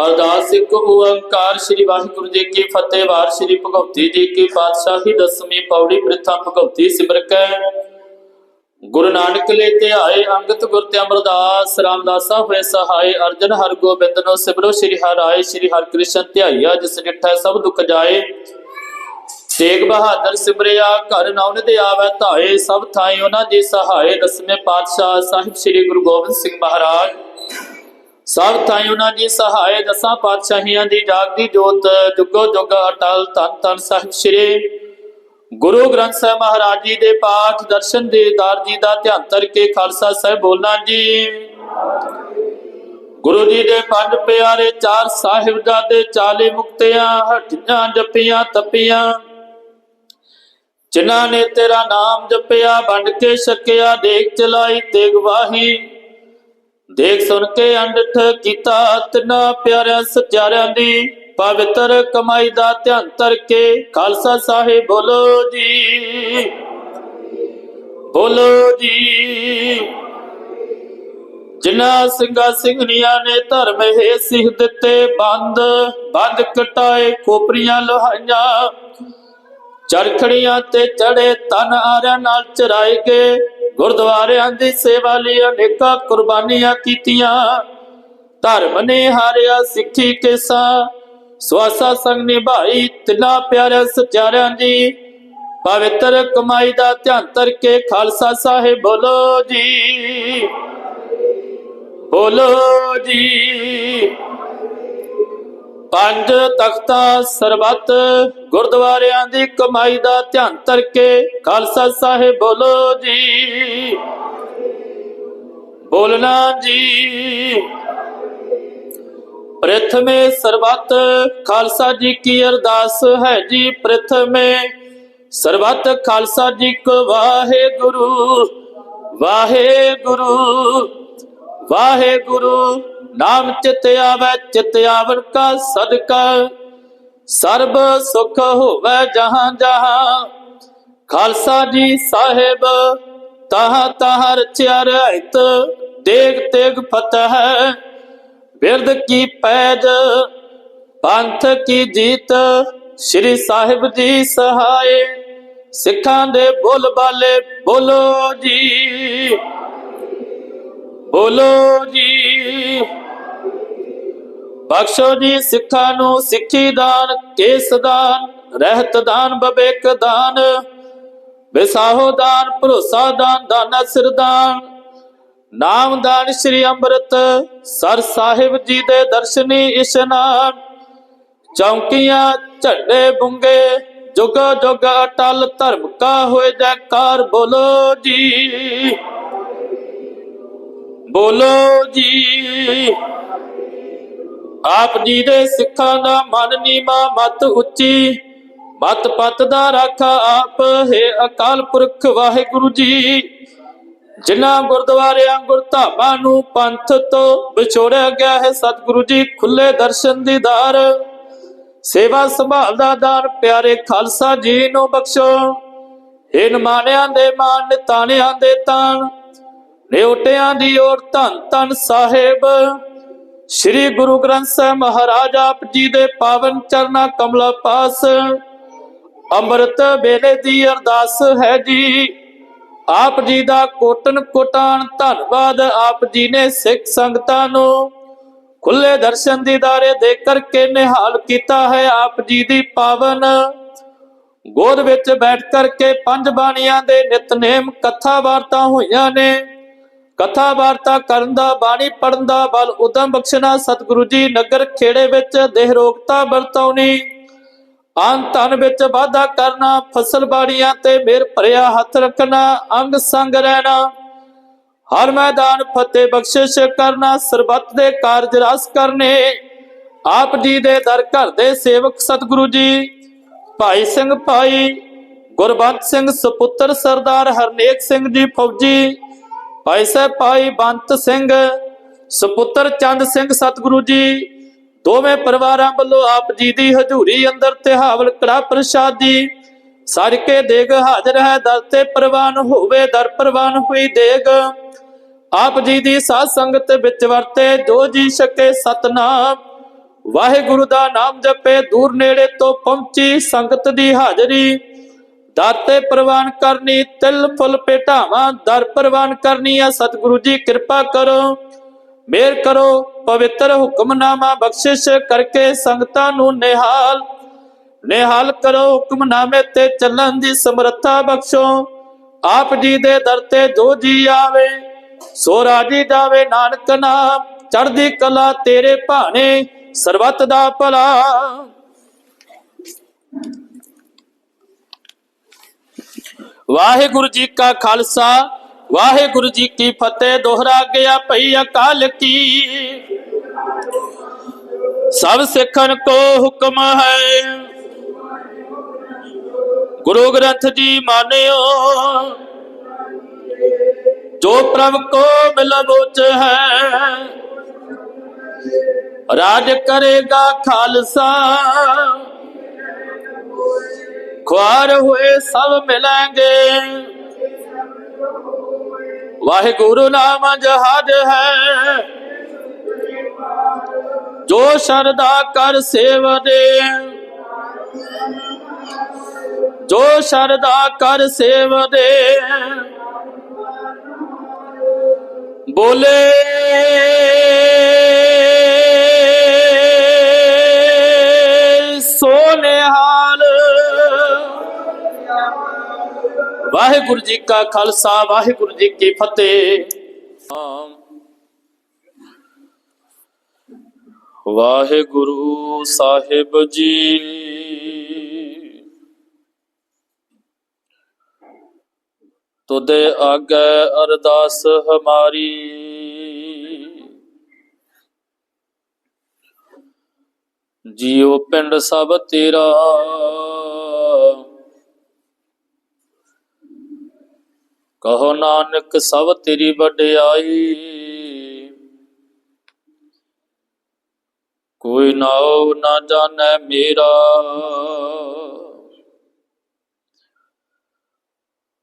[SPEAKER 1] ਅਰਦਾਸ ਇੱਕ ਓੰਕਾਰ, ਸ੍ਰੀ ਵਾਹਿਗੁਰੂ ਜੀ ਕੀ ਫਤਿਹ, ਵਾਰ ਸ੍ਰੀ ਭਗਵਤੀ ਜੀ ਕੀ ਪਾਤਸ਼ਾਹੀ, ਦਸਵੀਂ ਪੌੜੀ ਪ੍ਰਥਾ ਭਗਵਤੀ ਸਿਮਰ ਕੈ। ਗੁਰੂ ਨਾਨਕ ਲੈ ਤੇ ਆਏ ਅੰਗਤ ਗੁਰ ਤੇ ਅਮਰਦਾਸ, ਰਾਮਦਾਸਾ ਹੋਏ ਸਹਾਈ ਅਰਜਨ ਹਰ ਗੋਬਿੰਦ ਨੋ ਸਿਮਰੋ ਸ੍ਰੀ ਹਰਿ ਸ੍ਰੀ ਹਰਿ ਕ੍ਰਿਸ਼ਨ ਧਿਆਈਆ, ਜਿਸ ਡਿਠਾ ਸਭ ਦੁੱਖ ਜਾਏ। ਤੇਗ ਬਹਾਦਰ ਸਿਮਰਿਆ, ਘਰ ਨਾਉਨ ਤੇ ਆਵੈ ਧਾਏ, ਸਭ ਥਾਈ ਉਹਨਾਂ ਦੀ ਸਹਾਏ ਦਸਵੇਂ ਪਾਤਸ਼ਾਹ ਸਾਹਿਬ ਸ੍ਰੀ ਗੁਰੂ ਗੋਬਿੰਦ ਸਿੰਘ ਮਹਾਰਾਜ। ਸਭ ਥਾਈ ਉਹਨਾਂ ਦੀ ਸਹਾਏ ਦਸਾਂ ਪਾਤਸ਼ਾਹੀਆਂ ਦੀ ਜਾਗਦੀ ਜੋਤ, ਜੁਗੋ ਜੁਗ ਅਟਲ ਤਨ ਤਨ ਸਾਹਿਬ ਸ੍ਰੀ ਗੁਰੂ ਗ੍ਰੰਥ ਸਾਹਿਬ ਮਹਾਰਾਜ ਜੀ ਦੇ ਪਾਠ, ਦਰਸ਼ਨ ਦੇਦਾਰ ਜੀ ਦਾ ਧਿਆਨ ਧਰ ਖਾਲਸਾ ਸਾਹਿਬ ਬੋਲਣਾ ਜੀ। ਗੁਰੂ ਜੀ ਦੇ ਪੰਜ ਪਿਆਰੇ ਚਾਰ ਸਾਹਿਬਜ਼ਾਦੇ ਚਾਲੀ ਮੁਕਤਿਆਂ ਹੱਟੀਆਂ ਜੱਪੀਆਂ, ਤਪੀਆਂ। ਜਿਨ੍ਹਾਂ ਨੇ ਤੇਰਾ ਨਾਮ ਜਪਿਆ, ਵੰਡ ਕੇ ਛਕਿਆ ਦੇਖ ਚਲਾਈ ਤੇ ਗਵਾਹੀ ਦੇਖ ਸੁਣ ਕੇ ਅੰਡਠ ਕੀਤਾ, ਤਿਨਾ ਪਿਆਰਿਆਂ ਸਚਾਰਿਆਂ ਦੀ ਪਵਿੱਤਰ ਕਮਾਈ ਦਾ ਧਿਆਨ ਧਰ ਕੇ ਖਾਲਸਾ ਸਾਹਿਬ ਬੋਲੋ ਜੀ। ਬੋਲੋ ਜੀ। ਜਿਨ੍ਹਾਂ ਸਿੰਘਾਂ ਸਿੰਘਣੀਆਂ ਨੇ ਧਰਮ ਹੈ ਸਿੱਖ ਦਿੱਤੇ, ਬੰਦ ਬੰਦ ਕਟਾਏ ਕੋਪਰੀਆਂ ਲੋਹਾਈਆਂ। ਚਰਖੜੀਆਂ ਤੇ ਚੜੇ ਤਨ ਆਰਿਆਂ ਨਾਲ ਚਰਾਏ ਗਏ। ਗੁਰਦੁਆਰਿਆਂ ਦੀ ਸੇਵਾ ਲਈ ਅਨੇਕਾਂ ਕੁਰਬਾਨੀਆਂ ਕੀਤੀਆਂ। ਧਰਮ ਨੇ ਹਾਰਿਆ ਸਿੱਖੀ ਕੇਸਾ। ਸਵਾਸਾ ਸੰਗ ਨਿਭਾਈ, ਤਿਨਾ ਪਿਆਰਿਆਂ ਸਚਾਰਿਆਂ ਦੀ। ਪਵਿੱਤਰ ਕਮਾਈ ਦਾ ਧਿਆਨ ਧਰ ਕੇ ਖਾਲਸਾ ਸਾਹਿਬ ਬੋਲੋ ਜੀ। ਬੋਲੋ ਜੀ। ਪੰਜ ਤਖਤਾ ਸਰਬੱਤ ਗੁਰਦੁਆਰਿਆਂ ਦੀ ਕਮਾਈ ਦਾ ਧਿਆਨ ਧਰ ਕੇ ਖਾਲਸਾ ਸਾਹਿਬ ਬੋਲੋ ਜੀ। ਬੋਲਣਾ ਜੀ। ਪ੍ਰਥਮੇ ਸਰਬੱਤ, ਖਾਲਸਾ ਜੀ ਕੀ ਅਰਦਾਸ ਹੈ ਜੀ ਪ੍ਰਥਮੇ। ਸਰਬੱਤ, ਖਾਲਸਾ ਜੀ ਕੋ ਵਾਹਿਗੁਰੂ ਵਾਹਿਗੁਰੂ ਵਾਹਿਗੁਰੂ। ਨਾਮ ਚਿਤ ਆਵੈ, ਚਿਤ ਆਵਨ ਕਾ ਸਦਕਾ। ਸਰਬ ਸੁਖ ਹੋਵੇ ਜਹਾਂ ਜਹਾਂ। ਖਾਲਸਾ ਜੀ ਸਾਹਿਬ, ਤਾਹ ਤਾਹ ਰਚਿਆ ਰਹਿਤ, ਦੇਗ ਤੇਗ ਫਤਹ। ਬਿਰਦ ਕੀ ਪੈਜ, ਪੰਥ ਕੀ ਜੀਤ, ਸ੍ਰੀ ਸਾਹਿਬ ਜੀ ਸਹਾਏ। ਸਿੱਖਾਂ ਦੇ ਬੋਲ ਬਾਲੇ, ਬੋਲੋ ਜੀ। ਬੋਲੋ ਜੀ। ਬਖਸ਼ੋ ਜੀ ਸਿੱਖਾਂ ਨੂੰ ਸਿੱਖੀ ਦਾਨ, ਕੇਸ ਦਾਨ, ਰਹਿਤ ਦਾਨ ਬਬੇਕ ਦਾਨ। ਵਿਸਾਹੋ ਦਾਨ, ਭਰੋਸਾ ਦਾਨ, ਦਾਨਾ ਸਿਰਦਾਨ ਨਾਮਦਾਨ ਸ੍ਰੀ ਅੰਮ੍ਰਿਤ ਸਰ ਸਾਹਿਬ ਜੀ ਦੇ ਦਰਸ਼ਨੀ ਇਸ਼ਨਾਨ ਚੌਂਕੀਆਂ ਝੰਡੇ ਬੁੰਗੇ, ਜੁਗ ਜੁਗ ਅਟਲ ਧਰਮ ਕਾ ਹੋਏ ਜੈਕਾਰ ਬੋਲੋ ਜੀ। ਬੋਲੋ ਜੀ। ਆਪ ਜੀ ਦੇ ਸਿੱਖਾਂ ਦਾ ਮਨ ਨੀਮਾ ਮਤ ਉੱਚੀ, ਮਤ ਪਤ ਦਾ ਰਾਖਾ ਆਪ ਹੈ ਅਕਾਲ ਪੁਰਖ ਵਾਹਿਗੁਰੂ ਜੀ। ਜਿਨ੍ਹਾਂ ਗੁਰਦੁਆਰਿਆਂ ਗੁਰਧਾਮਾਂ ਨੂੰ ਪੰਥ ਤੋਂ ਵਿਛੋੜਿਆ ਗਿਆ ਹੈ, ਸਤਿਗੁਰੂ ਜੀ ਖੁੱਲੇ ਦਰਸ਼ਨ ਦੀਦਾਰ ਸੇਵਾ ਸੰਭਾਲ ਦਾ ਦਾਨ ਪਿਆਰੇ ਖਾਲਸਾ ਜੀ ਨੂੰ ਬਖਸ਼ੋ। ਇਹ ਨਿਮਾਣਿਆਂ ਦੇ ਮਾਨ ਨਿਤਾਣਿਆਂ ਦੇ ਤਾਣ। ਨਿਉਟਿਆਂ ਦੀ ਓਰ ਧੰਨ ਧੰਨ ਸਾਹਿਬ। ਸ੍ਰੀ ਗੁਰੂ ਗ੍ਰੰਥ ਸਾਹਿਬ ਮਹਾਰਾਜ ਆਪ ਜੀ ਦੇ ਪਾਵਨ ਚਰਨਾ ਕਮਲਾ ਪਾਸ। ਅੰਮ੍ਰਿਤ ਵੇਲੇ ਦੀ ਅਰਦਾਸ ਹੈ ਜੀ। ਆਪ ਜੀ ਦਾ ਕੋਟਨ ਕੋਟਾਨ ਧੰਨਵਾਦ ਆਪ ਜੀ ਨੇ ਸਿੱਖ ਸੰਗਤਾਂ ਨੂੰ। ਖੁੱਲੇ ਦਰਸ਼ਨ ਦੀਦਾਰੇ ਦੇ ਕਰਕੇ ਨਿਹਾਲ ਕੀਤਾ ਹੈ ਆਪ ਜੀ ਦੀ ਪਾਵਨ। ਗੋਦ ਵਿੱਚ ਬੈਠ ਕਰਕੇ ਪੰਜ ਬਾਣੀਆਂ ਦੇ ਨਿਤਨੇਮ ਕਥਾ ਵਾਰਤਾ ਹੋਈਆਂ ਨੇ। ਕਥਾ ਵਾਰਤਾ ਕਰਨ ਦਾ, ਬਾਣੀ ਪੜਨ ਦਾ, ਬਲ ਉਦਮ ਬਖਸ਼ਣਾ ਸਤਿਗੁਰੂ ਜੀ ਨਗਰ ਖੇੜੇ ਵਿੱਚ ਦੇਹ ਰੋਗਤਾ ਵਰਤੌਣੀ ਆਨ ਧਨ ਵਿੱਚ ਵਾਧਾ ਕਰਨਾ, ਫਸਲ ਬਾੜੀਆਂ ਤੇ ਮੇਰ ਭਰਿਆ ਹੱਥ ਰੱਖਣਾ, ਅੰਗ ਸੰਗ ਰਹਿਣਾ। ਹਰ ਮੈਦਾਨ ਫਤਿਹ ਬਖਸ਼ਿਸ਼ ਕਰਨਾ, ਸਰਬੱਤ ਦੇ ਕਾਰਜ ਰਸ ਕਰਨੇ। ਆਪ ਜੀ ਦੇ ਦਰ ਘਰ ਦੇ ਸੇਵਕ ਸਤਿਗੁਰੂ ਜੀ, ਭਾਈ ਸਿੰਘ ਭਾਈ ਗੁਰਬੰਤ ਸਿੰਘ ਸੁਪੁੱਤਰ ਸਰਦਾਰ ਹਰਨੇਕ ਸਿੰਘ ਜੀ ਫੌਜੀ, ਭਾਈ ਸਾਹਿਬ ਭਾਈ ਬੰਤ ਸਿੰਘ, ਸੁਪੁੱਤਰ ਚੰਦ ਸਿੰਘ ਸਤਿਗੁਰੂ ਜੀ ਦੋਵੇਂ ਪਰਿਵਾਰਾਂ ਵੱਲੋਂ ਆਪ ਜੀ ਦੀ ਹਜ਼ੂਰੀ ਅੰਦਰ ਤਿਹਾਵਲ ਕੜਾ ਪ੍ਰਸ਼ਾਦੀ ਸੜ ਕੇ ਦੇਗ ਹਾਜ਼ਰ ਹੈ ਦਰ ਤੇ ਪ੍ਰਵਾਨ ਹੋਵੇ, ਦਰ ਪ੍ਰਵਾਨ ਹੋਈ ਦੇਗ। ਆਪ ਜੀ ਦੀ ਸਾਧ ਸੰਗਤ ਵਿੱਚ ਵਰਤੇ, ਜੋ ਜੀ ਸਕੇ ਸਤਨਾਮ। ਵਾਹਿਗੁਰੂ ਦਾ ਨਾਮ ਜਪੇ, ਦੂਰ ਨੇੜੇ ਤੋਂ ਪਹੁੰਚੀ ਸੰਗਤ ਦੀ ਹਾਜ਼ਰੀ। ਦਾਤੇ ਪ੍ਰਵਾਨ ਕਰਨੀ, ਤਿਲ ਫੁੱਲ ਪੇਟਾਵਾਂ, ਦਰ ਪ੍ਰਵਾਨ ਕਰਨੀ ਆ, ਸਤਿਗੁਰੂ ਜੀ ਕਿਰਪਾ ਕਰੋ। ਮੇਰ ਕਰੋ, ਪਵਿੱਤਰ ਹੁਕਮਨਾਮਾ ਬਖਸ਼ਿਸ਼ ਕਰਕੇ ਸੰਗਤਾਂ ਨੂੰ ਨਿਹਾਲ। ਨਿਹਾਲ ਕਰੋ, ਹੁਕਮਨਾਮੇ ਤੇ ਚੱਲਣ ਦੀ ਸਮਰੱਥਾ ਬਖਸ਼ੋ। ਆਪ ਜੀ ਦੇ ਦਰ ਤੇ ਜੋ ਜੀ ਆਵੇ, ਸੋ ਰਾਜੀ ਜਾਵੇ ਨਾਨਕ ਨਾਮ। ਚੜ੍ਹਦੀ ਕਲਾ ਤੇਰੇ ਭਾਣੇ, ਸਰਬਤ ਦਾ ਭਲਾ। ਵਾਹਿਗੁਰੂ ਜੀ ਕਾ ਖਾਲਸਾ ਵਾਹਿਗੁਰੂ ਜੀ ਕੀ ਫਤਿਹ ਦੋਹਰਾ ਗਿਆ ਭਈ ਅਕਾਲ ਕੀ ਸਭ ਸਿੱਖਨ ਕੋ ਹੁਕਮ ਹੈ ਗੁਰੂ ਗ੍ਰੰਥ ਜੀ ਮਾਨਿਓ ਜੋ ਪ੍ਰਭ ਕੋ ਮਿਲਬੋਚ ਹੈ ਰਾਜ ਕਰੇਗਾ ਖਾਲਸਾ ਖੁਆਰ ਹੋਏ ਸਭ ਮਿਲਾਂਗੇ ਵਾਹਿਗੁਰੂ ਨਾਮ ਜਹਾਜ ਹੈ ਜੋ ਸ਼ਰਦਾ ਕਰ ਸੇਵ ਦੇ ਜੋ ਸ਼ਰਦਾ ਕਰ ਸੇਵ ਦੇ ਬੋਲੇ ਵਾਹਿਗੁਰੂ ਜੀ ਕਾ ਖਾਲਸਾ, ਵਾਹਿਗੁਰੂ ਜੀ ਕੀ ਫਤਿਹ। ਵਾਹਿਗੁਰੂ ਸਾਹਿਬ ਜੀ ਤੁਦੇ ਆਗੇ ਅਰਦਾਸ ਹਮਾਰੀ। ਜੀਉ ਪਿੰਡ ਸਭ ਤੇਰਾ ਕਹੋ ਨਾਨਕ ਸਭ ਤੇਰੀ ਵਡਿਆਈ। ਕੋਈ ਨਾਉ ਨਾ ਜਾਣੈ ਮੇਰਾ।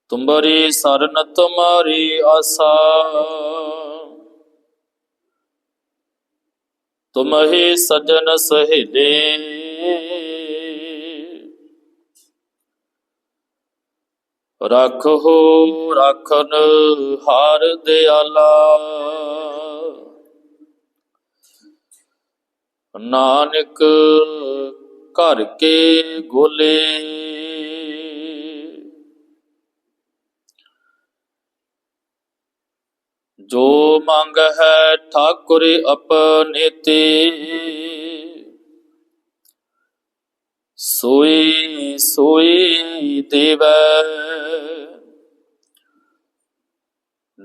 [SPEAKER 1] ਤੁੰਬਰੀ ਸਰਨ, ਤੁਮਾਰੀ ਆਸਾ। ਤੁਮ ਹੀ ਸਜਨ ਸਹੇਲੇ। ਰੱਖੋ ਰੱਖਨ ਹਾਰ ਦਿਆਲਾ। ਨਾਨਕ ਘਰ ਕੇ ਗੋਲੇ। ਜੋ ਮੰਗ ਹੈ ਠਾਕੁਰ ਆਪਣੇ ਤੇ, ਸੋਈ ਸੋਈ ਦੇਵੈ।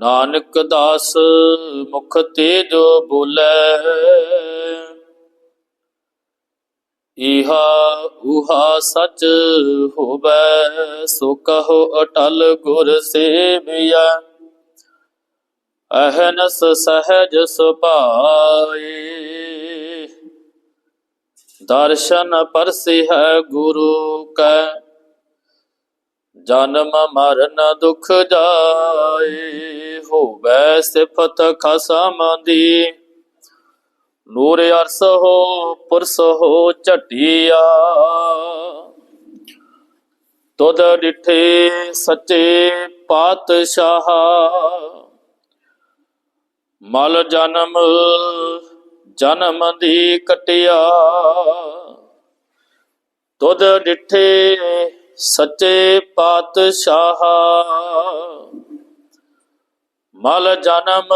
[SPEAKER 1] ਨਾਨਕ ਦਾਸ ਮੁਖ ਤੇ ਜੋ ਬੋਲੇ ਇਹਾ ਉਹਾ ਸਚ ਹੋਵੇ, ਸੋ ਕਹੋ ਅਟਲ ਗੁਰ ਸੇਵਿਆ। ਅਹਨਸ ਸਹਜ ਸੁਭਾਏ, ਦਰਸ਼ਨ ਪਰਸਿ ਹੈ ਗੁਰੂ ਕੈ, ਜਨਮ ਮਰਨ ਦੁਖ ਜਾਏ। ਹੋਵੇ ਸਿਫਤ ਖਸਮ ਦੀ ਨੂਰ ਅਰਸ ਹੋ, ਪੁਰਸ ਹੋ, ਝਟਿਆ। ਤੁਧ ਡਿਠੇ ਸੱਚੇ ਪਾਤਸ਼ਾਹ। ਮਲ ਜਨਮ ਜਨਮ ਦੀ ਕਟਿਆ। ਤੁਧ ਡਿਠੇ ਸੱਚੇ ਪਾਤਸ਼ਾਹ। ਮਲ ਜਨਮ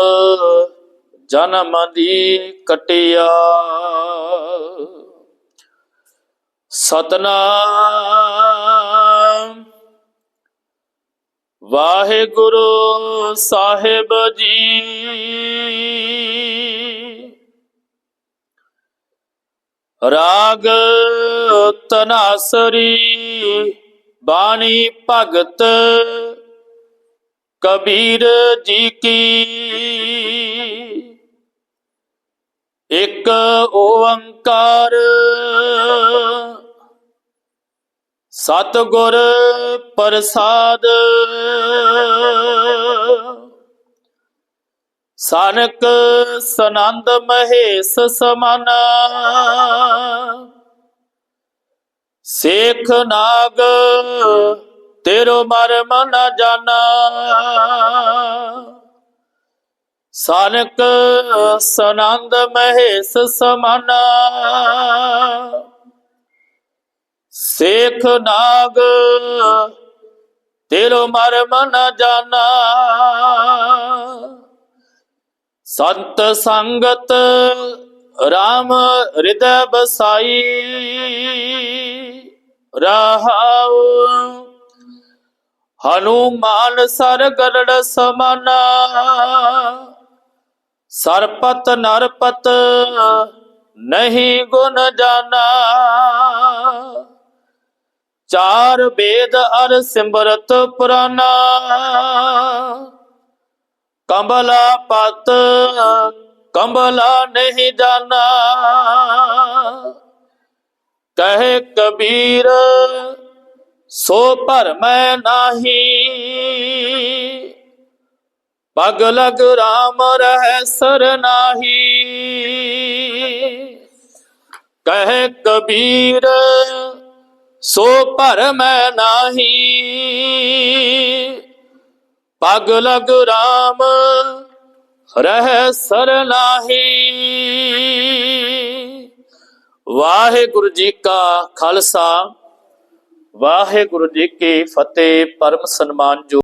[SPEAKER 1] ਜਨਮ ਦੀ ਕਟਿਆ। ਸਤਨਾਮ। ਵਾਹਿਗੁਰੂ ਸਾਹਿਬ ਜੀ। ਰਾਗ ਤਨਾਸਰੀ ਬਾਣੀ ਭਗਤ ਕਬੀਰ ਜੀ ਕੀ? ਇੱਕ ਓੰਕਾਰ ਸਤਿਗੁਰ ਪ੍ਰਸਾਦ ਸਾਨਕ ਸਨੰਦ ਮਹੇਸ਼ ਸਮਾਨਾ ਸੇਖ ਨਾਗ ਤੇਰੋ ਮਰਮ ਨ ਜਾਣਾ। ਸਾਨਕ ਸਨੰਦ ਮਹੇਸ਼ ਸਮਾਨਾ। ਸੇਖ ਨਾਗ, ਤੇਰੋ ਮਰਮ ਨ ਜਾਣਾ। ਸੰਤ ਸੰਗਤ RAM ਹਿਰਦੈ ਬਸਾਈ ਰਹਾਉ ਹਨੂਮਾਨ ਸਰ ਗਰੜ ਸਮਾਨਾ। ਸਰਪਤ ਨਰਪਤ ਨਹੀਂ ਗੁਣ ਜਾਣਾ ਚਾਰ ਵੇਦ ਅਰ ਸਿਮਰਤ ਪੁਰਾਨਾ। ਕੰਬਲਾ ਪਤ, ਕੰਬਲਾ ਨਹੀਂ ਜਾਣਾ ਕਹੇ ਕਬੀਰ ਸੋ ਭਰਮੈ ਨਾਹੀ। ਪਗ ਲਗ ਰਾਮ ਰਹਿ ਸਰ ਨਾਹੀ। ਕਹੇ ਕਬੀਰ, ਸੋ ਭਰਮੈ ਨਾਹੀ। ਪਗ ਲਗ ਰਾਮ ਰਹਿ ਸਰ ਨਾਹੀ। ਵਾਹਿਗੁਰੂ ਜੀ ਕਾ ਖਾਲਸਾ। ਵਾਹਿਗੁਰੂ ਜੀ ਕੀ ਫਤਿਹ ਪਰਮ ਸਨਮਾਨ ਜੋ